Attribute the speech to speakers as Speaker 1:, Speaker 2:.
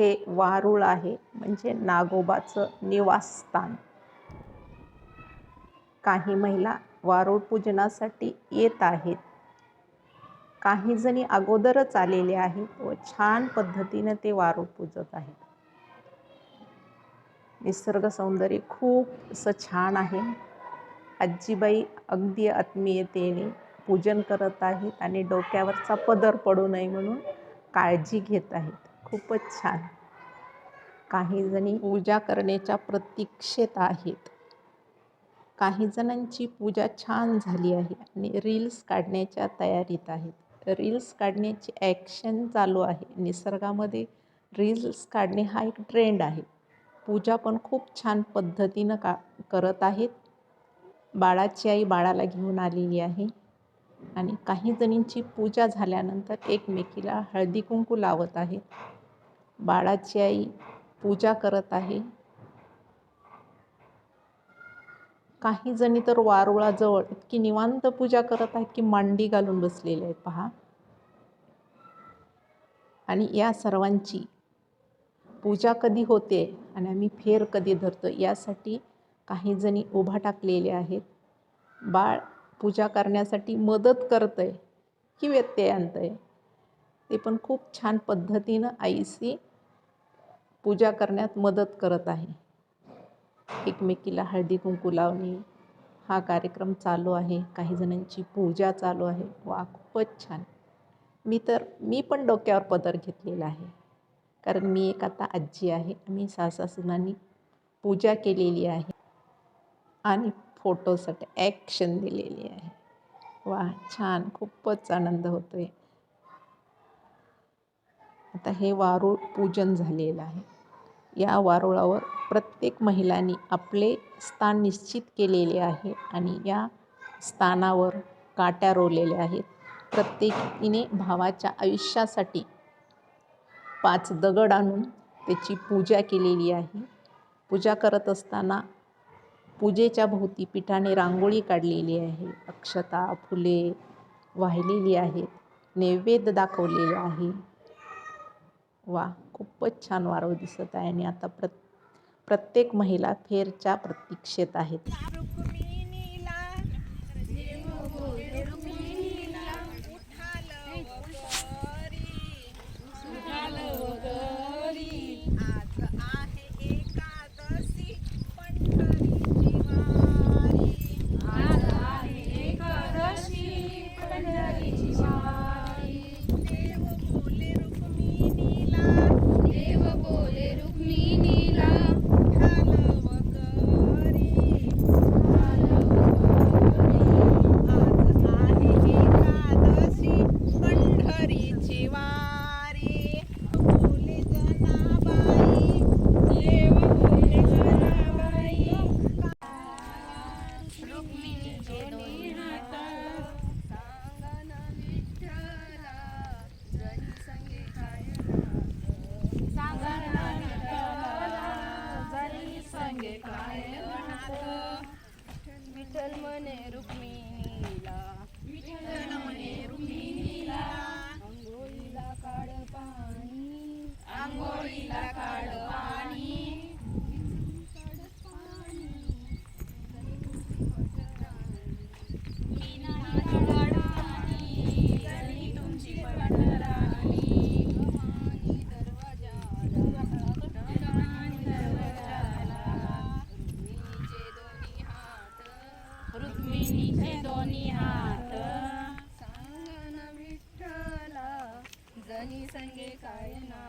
Speaker 1: हे वारुळ आहे म्हणजे नागोबाचं निवासस्थान. काही महिला वारुळ पूजनासाठी येत आहेत. काही जणी अगोदरच आलेले आहेत व छान पद्धतीनं ते वारुळ पूजत आहेत. निसर्ग सौंदर्य खूप असं छान आहे. आजीबाई अगदी आत्मीयतेने पूजन करत आहेत आणि डोक्यावरचा पदर पडू नये म्हणून काळजी घेत आहेत. खूपच छान. काही जणी पूजा करण्याच्या प्रतीक्षेत आहेत. काही जणांची पूजा छान झाली आहे आणि रील्स काढण्याच्या तयारीत आहेत. रील्स काढण्याची ॲक्शन चालू आहे. निसर्गामध्ये रील्स काढणे हा एक ट्रेंड आहे. पूजा पण खूप छान पद्धतीनं का करत आहेत. बाळाची आई बाळाला घेऊन आलेली आहे. आणि काही जणींची पूजा झाल्यानंतर एकमेकीला हळदी कुंकू लावत आहेत. बाळाची आई पूजा करत आहे. काही जणी तर वारुळाजवळ इतकी निवांत पूजा करत आहेत की मांडी घालून बसलेले आहेत पहा. आणि या सर्वांची पूजा कधी होते आणि आम्ही फेर कधी धरतो यासाठी काही जणी उभा टाकलेले आहेत. बाळ पूजा करण्यासाठी मदत करतं आहे की व्यत्यय आणतं आहे ते पण खूप छान पद्धतीनं आईशी पूजा करण्यात मदत करत आहे. एकमेकीला हळदी कुंकू लावणे हा कार्यक्रम चालू आहे. काही जणांची पूजा चालू आहे. वा खूपच छान. मी तर मी पण डोक्यावर पदर घेतलेला आहे. कारण मी एक आता आजी आहे. आम्ही सासासुनांनी पूजा केलेली आहे. आणि फोटोसाठी ॲक्शन दिलेली आहे. वा छान. खूपच आनंद होतो आहे आता हे वारूळ पूजन झालेलं आहे. या वारुळावर प्रत्येक महिलांनी आपले स्थान निश्चित केलेले आहे आणि या स्थानावर काट्या रोवलेल्या आहेत. प्रत्येकीने भावाच्या आयुष्यासाठी पाच दगड आणून त्याची पूजा केलेली आहे. पूजा करत असताना पूजेच्या भोवती पिठाने रांगोळी काढलेली आहे. अक्षता फुले वाहिलेली आहेत. नैवेद्य दाखवलेले आहे. वा! खूपच छान वारव दिसत आहे आणि आता प्रत प्रत्येक महिला फेरच्या प्रतीक्षेत आहेत.
Speaker 2: विठ्ठल मने रुक्मिणीला.
Speaker 3: विठ्ठल
Speaker 2: मने रुक्मिणी संगे काय ना